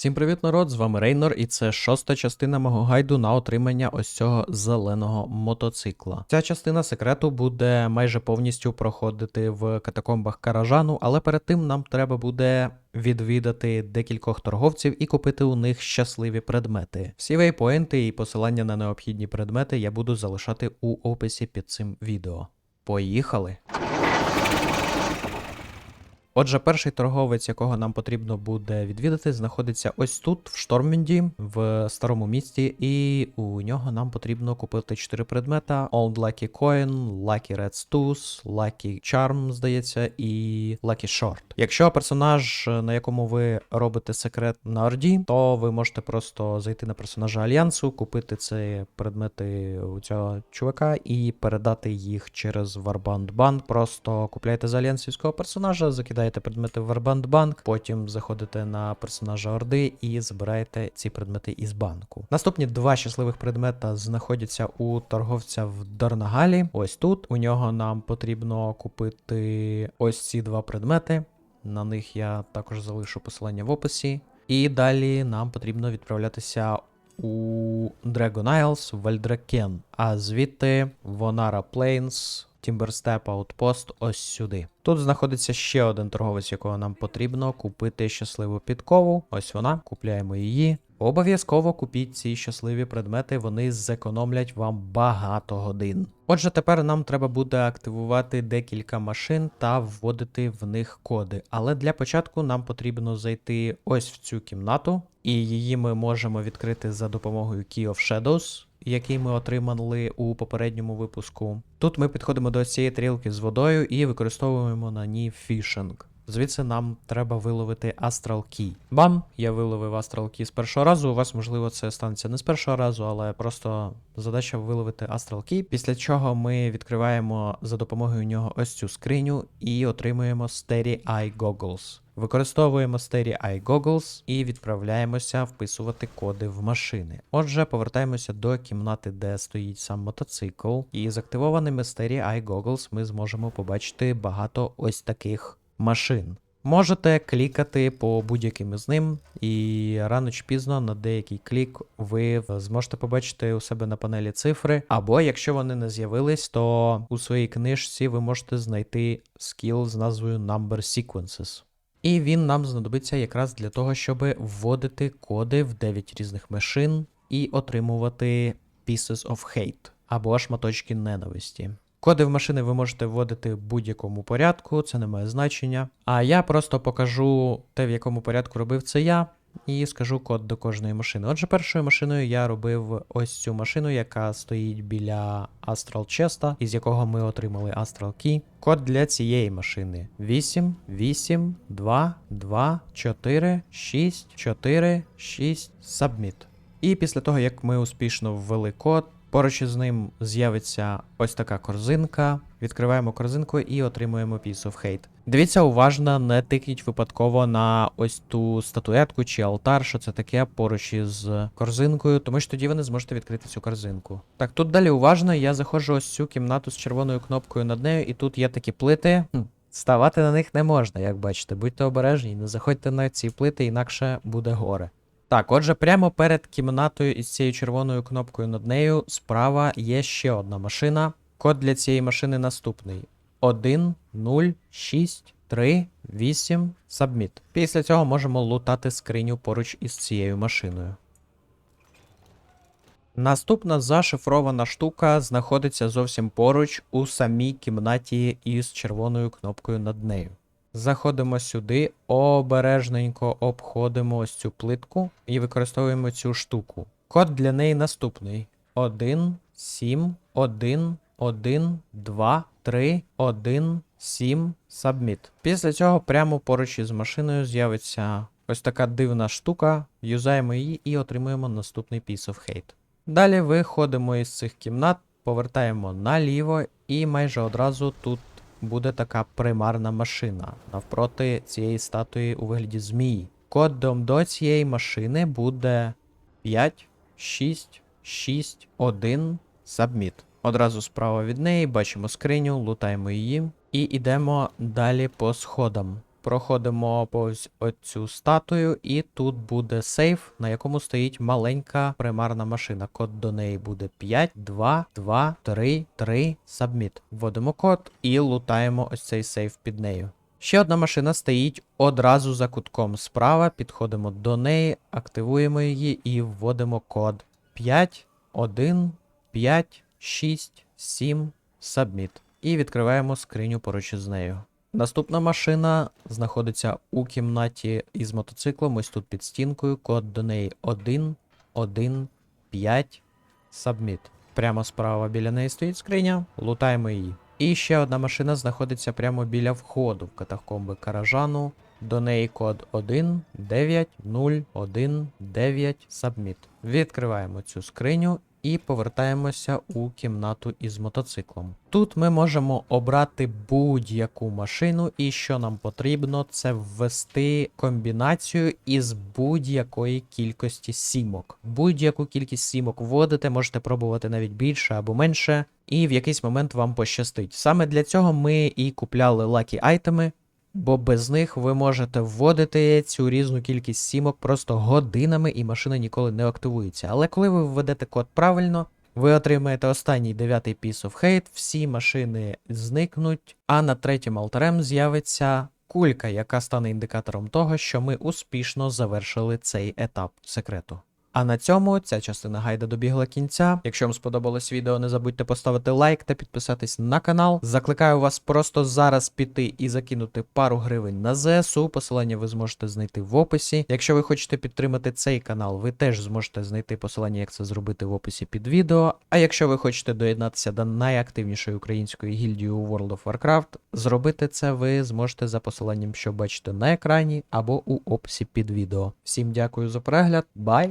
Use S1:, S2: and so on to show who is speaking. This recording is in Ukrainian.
S1: Всім привіт, народ! З вами Рейнор, і це шоста частина мого гайду на отримання ось цього зеленого мотоцикла. Ця частина секрету буде майже повністю проходити в катакомбах Каражану, але перед тим нам треба буде відвідати декількох торговців і купити у них щасливі предмети. Всі вейпоінти і посилання на необхідні предмети я буду залишати у описі під цим відео. Поїхали! Отже, перший торговець, якого нам потрібно буде відвідати, знаходиться ось тут, в Штормвінді, в старому місті, і у нього нам потрібно купити 4 предмета: Old Lucky Coin, Lucky Red Stus, Lucky Charm, здається, і Lucky Short. Якщо персонаж, на якому ви робите секрет на Орді, то ви можете просто зайти на персонажа Альянсу, купити ці предмети у цього чувака і передати їх через Warband Bank. Просто купляєте за альянсівського персонажа, закидаєте предмети в Bank, потім заходите на персонажа Орди і забираєте ці предмети із банку. Наступні два щасливих предмета знаходяться у торговця в Дорнагалі. Ось тут. У нього нам потрібно купити ось ці два предмети. На них я також залишу посилання в описі. І далі нам потрібно відправлятися у Dragon Isles в Вальдракен, а звідти Вонара Plains, Timberstep Outpost ось сюди. Тут знаходиться ще один торговець, якого нам потрібно купити щасливу підкову. Ось вона, купляємо її. Обов'язково купіть ці щасливі предмети, вони зекономлять вам багато годин. Отже, тепер нам треба буде активувати декілька машин та вводити в них коди. Але для початку нам потрібно зайти ось в цю кімнату, і її ми можемо відкрити за допомогою Key of Shadows. Який ми отримали у попередньому випуску. Тут ми підходимо до цієї тарілки з водою і використовуємо на ній фішинг. Звідси нам треба виловити Astral Key. Бам! Я виловив Astral Key з першого разу. У вас, можливо, це станеться не з першого разу, але просто задача виловити Astral Key. Після чого ми відкриваємо за допомогою нього ось цю скриню і отримуємо Starry Eye Goggles. Використовуємо Starry Eye Goggles і відправляємося вписувати коди в машини. Отже, повертаємося до кімнати, де стоїть сам мотоцикл. І з активованими Starry Eye Goggles ми зможемо побачити багато ось таких машин. Можете клікати по будь-яким із ним, і рано чи пізно на деякий клік ви зможете побачити у себе на панелі цифри. Або якщо вони не з'явились, то у своїй книжці ви можете знайти скіл з назвою Number Sequences. І він нам знадобиться якраз для того, щоб вводити коди в 9 різних машин і отримувати Pieces of Hate або шматочки ненависті. Коди в машини ви можете вводити в будь-якому порядку, це не має значення. А я просто покажу те, в якому порядку робив це я, і скажу код до кожної машини. Отже, першою машиною я робив ось цю машину, яка стоїть біля Astral Chest, із якого ми отримали Astral Key. Код для цієї машини 8, 8, 2, 2, 4, 6, 4, 6, Submit. І після того, як ми успішно ввели код, Поруч із ним з'явиться ось така корзинка. Відкриваємо корзинку і отримуємо Piece of Hate. Дивіться уважно, не тикніть випадково на ось ту статуетку чи алтар, що це таке поруч із корзинкою, тому що тоді ви не зможете відкрити цю корзинку. Так, тут далі уважно, я заходжу ось цю кімнату з червоною кнопкою над нею, і тут є такі плити. Ставати на них не можна, як бачите. Будьте обережні, не заходьте на ці плити, інакше буде горе. Так, отже, прямо перед кімнатою із цією червоною кнопкою над нею справа є ще одна машина. Код для цієї машини наступний: 1, 0, 6, 3, 8, Submit. Після цього можемо лутати скриню поруч із цією машиною. Наступна зашифрована штука знаходиться зовсім поруч у самій кімнаті із червоною кнопкою над нею. Заходимо сюди, обережненько обходимо ось цю плитку і використовуємо цю штуку. Код для неї наступний: 1, 7, 1, 1, 2, 3, 1, 7, Submit. Після цього прямо поруч із машиною з'явиться ось така дивна штука. Юзаємо її і отримуємо наступний Piece of Hate. Далі виходимо із цих кімнат, повертаємо наліво, і майже одразу тут буде така примарна машина навпроти цієї статуї у вигляді змії. Кодом до цієї машини буде 5, 6, 6, 1, Submit. Одразу справа від неї бачимо скриню, лутаємо її і йдемо далі по сходам. Проходимо повз оцю статую, і тут буде сейф, на якому стоїть маленька примарна машина. Код до неї буде 5, 2, 2, 3, 3, submit. Вводимо код і лутаємо ось цей сейф під нею. Ще одна машина стоїть одразу за кутком справа. Підходимо до неї, активуємо її і вводимо код 5, 1, 5, 6, 7, submit. І відкриваємо скриню поруч із нею. Наступна машина знаходиться у кімнаті із мотоциклом, ось тут під стінкою. Код до неї 1, 1, 5, submit. Прямо справа біля неї стоїть скриня, лутаємо її. І ще одна машина знаходиться прямо біля входу в катакомби Каражану. До неї код 1, 9, 0, 1, 9, submit. Відкриваємо цю скриню і повертаємося у кімнату із мотоциклом. Тут ми можемо обрати будь-яку машину, і що нам потрібно, це ввести комбінацію із будь-якої кількості сімок. Будь-яку кількість сімок вводите, можете пробувати навіть більше або менше, і в якийсь момент вам пощастить. Саме для цього ми і купляли лакі айтеми. Бо без них ви можете вводити цю різну кількість сімок просто годинами, і машина ніколи не активується. Але коли ви введете код правильно, ви отримаєте останній дев'ятий piece of hate, всі машини зникнуть, а над третім алтарем з'явиться кулька, яка стане індикатором того, що ми успішно завершили цей етап секрету. А на цьому ця частина гайда добігла кінця. Якщо вам сподобалось відео, не забудьте поставити лайк та підписатись на канал. Закликаю вас просто зараз піти і закинути пару гривень на ЗСУ. Посилання ви зможете знайти в описі. Якщо ви хочете підтримати цей канал, ви теж зможете знайти посилання, як це зробити в описі під відео. А якщо ви хочете доєднатися до найактивнішої української гільдії у World of Warcraft, зробити це ви зможете за посиланням, що бачите на екрані або у описі під відео. Всім дякую за перегляд, бай!